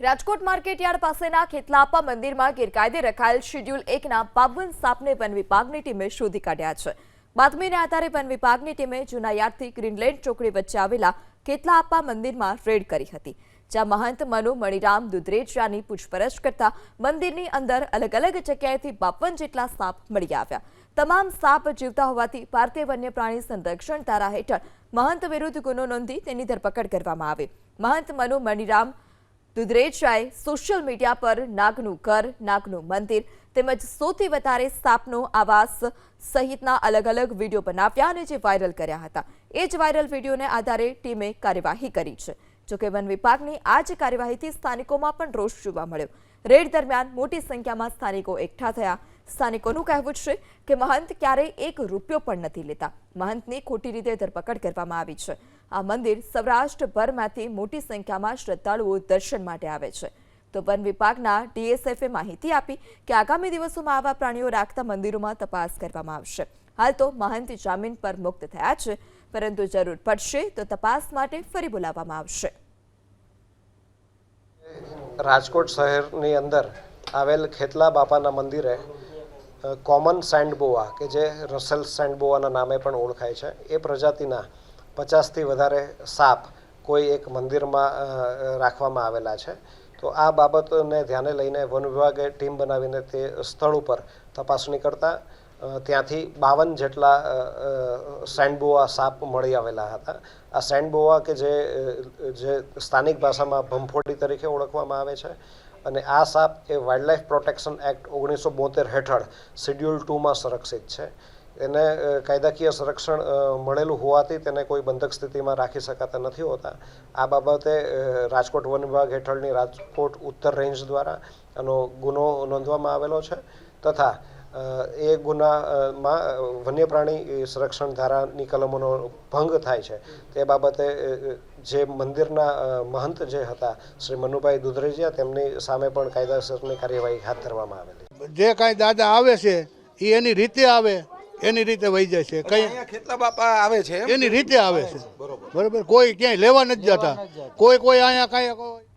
Rajkot market yard પાસેના ખેતલાપા મંદિરમાં ગેરકાયદે રખાયેલ શેડ્યુલ એકના બાવન સાપને વન વિભાગની ટીમે શોધી કાઢ્યા છે. બાતમીને આધારે વન વિભાગની ટીમે જૂનાયાર્ડથી ગ્રીનલેન્ડ ચોકડી વચ્ચે આવેલા ખેતલાપા મંદિરમાં રેડ કરી હતી, જ્યાં મહંત મનુ, મણિરામ દુધરેજાની પૂછપરછ કરતા મંદિરની અંદર અલગ અલગ જગ્યાએથી બાવન જેટલા સાપ મળી આવ્યા. તમામ સાપ જીવતા હોવાથી ભારતીય વન્ય પ્રાણી સંરક્ષણ ધારા હેઠળ મહંત વિરુદ્ધ ગુનો નોંધી તેની ધરપકડ કરવામાં આવી. મહંત મનુ, મણિરામ દુધરેજાએ સોશિયલ મીડિયા પર નાગનું ઘર, નાગનું મંદિર તેમજ સૌથી વધારે સાપનો આવાસ સહિતના અલગ અલગ વીડિયો બનાવ્યા અને જે વાયરલ કર્યા હતા. એ જ વાયરલ વિડીયોને આધારે ટીમે કાર્યવાહી કરી છે. જોકે વન વિભાગની આ જ કાર્યવાહીથી સ્થાનિકોમાં પણ રોષ જોવા મળ્યો. રેડ દરમિયાન મોટી સંખ્યામાં સ્થાનિકો એકઠા થયા. સ્થાનિકોનું કહેવું છે કે મહંત ક્યારેય એક રૂપિયો પણ નથી લેતા. મહંતની ખોટી રીતે ધરપકડ કરવામાં આવી છે. આ મંદિર સૌરાષ્ટ્રભરમાંથી મોટી સંખ્યામાં શ્રદ્ધાળુઓ દર્શન માટે આવે છે. તો વન વિભાગના ડીએસએફે માહિતી આપી કે આગામી દિવસોમાં આવા પ્રાણીઓ રાખતા મંદિરોમાં તપાસ કરવામાં આવશે. હાલ તો મહંત જામીન પર મુક્ત થયા છે, પરંતુ જરૂર પડશે તો તપાસ માટે ફરી બોલાવવામાં આવશે. રાજકોટ શહેરની અંદર આવેલ ખેતલા બાપાના મંદિરે કોમન સેન્ડબોવા, કે જે રસેલ સેન્ડબોવાના નામે પણ ઓળખાય છે, એ પ્રજાતિના પચાસથી વધારે સાપ કોઈ એક મંદિરમાં રાખવામાં આવેલા છે. તો આ બાબતને ધ્યાને લઈને વન વિભાગે ટીમ બનાવીને તે સ્થળ ઉપર તપાસણી કરતા ત્યાંથી બાવન જેટલા સેન્ડબોવા સાપ મળી આવેલા હતા. આ સેન્ડબોવા કે જે જે સ્થાનિક ભાષામાં ભંફોડી તરીકે ઓળખવામાં આવે છે. અને આ સાપ એ વાઇલ્ડલાઇફ પ્રોટેક્શન એક્ટ ઓગણીસો બોતેર હેઠળ શેડ્યુલ ટુમાં સંરક્ષિત છે. એને કાયદાકીય સંરક્ષણ મળેલું હોવાથી તેને કોઈ બંધક સ્થિતિમાં રાખી શકાતા નથી હોતા. આ બાબતે રાજકોટ વન વિભાગ હેઠળની રાજકોટ ઉત્તર રેન્જ દ્વારા આનો ગુનો નોંધવામાં આવેલો છે તથા એ ગુનામાં વન્ય પ્રાણી સંરક્ષણ ધારાની કલમોનો ભંગ થાય છે. તે બાબતે જે મંદિરના મહંત જે હતા શ્રી મનુભાઈ દુધરેજિયા તેમની સામે પણ કાયદાસરની કાર્યવાહી હાથ ધરવામાં આવેલી જે કાંઈ દાદા આવે છે એ એની રીતે આવે. એની રીતે વહી જાય છે કઈ ખેતલા બાપા આવે છે એની રીતે આવે છે. બરોબર. કોઈ ક્યાંય લેવા નથી જતા. કોઈ કોઈ અહીંયા કાંઈ